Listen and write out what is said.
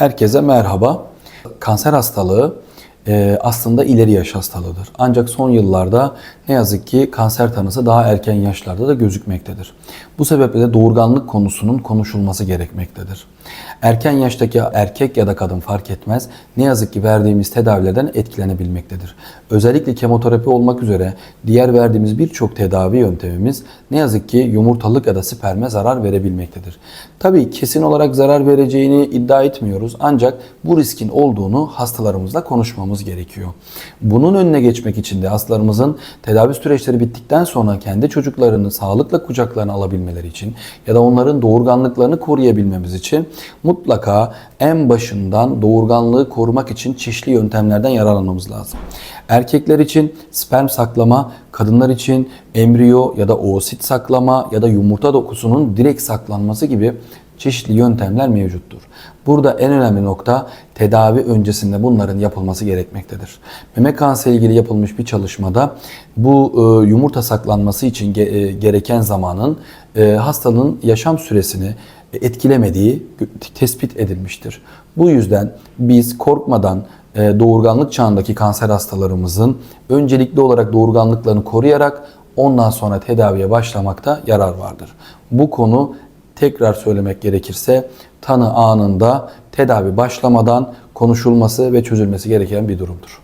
Herkese merhaba. Kanser hastalığı e, aslında ileri yaş hastalığıdır. Ancak son yıllarda ne yazık ki kanser tanısı daha erken yaşlarda da gözükmektedir. Bu sebeple de doğurganlık konusunun konuşulması gerekmektedir. Erken yaştaki erkek ya da kadın fark etmez ne yazık ki verdiğimiz tedavilerden etkilenebilmektedir. Özellikle kemoterapi olmak üzere diğer verdiğimiz birçok tedavi yöntemimiz ne yazık ki yumurtalık ya da sperme zarar verebilmektedir. Tabii kesin olarak zarar vereceğini iddia etmiyoruz ancak bu riskin olduğunu hastalarımızla konuşmamız gerekiyor. Bunun önüne geçmek için de hastalarımızın tedavi süreçleri bittikten sonra kendi çocuklarını sağlıkla kucaklarına alabilmeleri için ya da onların doğurganlıklarını koruyabilmemiz için mutlaka en başından doğurganlığı korumak için çeşitli yöntemlerden yararlanmamız lazım. Erkekler için sperm saklama, kadınlar için embriyo ya da oosit saklama ya da yumurta dokusunun direkt saklanması gibi çeşitli yöntemler mevcuttur. Burada en önemli nokta tedavi öncesinde bunların yapılması gerekmektedir. Meme kanseri ilgili yapılmış bir çalışmada bu e, yumurta saklanması için ge- e, gereken zamanın e, hastalığın yaşam süresini etkilemediği tespit edilmiştir. Bu yüzden biz korkmadan e, doğurganlık çağındaki kanser hastalarımızın öncelikli olarak doğurganlıklarını koruyarak ondan sonra tedaviye başlamakta yarar vardır. Bu konu tekrar söylemek gerekirse tanı anında tedavi başlamadan konuşulması ve çözülmesi gereken bir durumdur.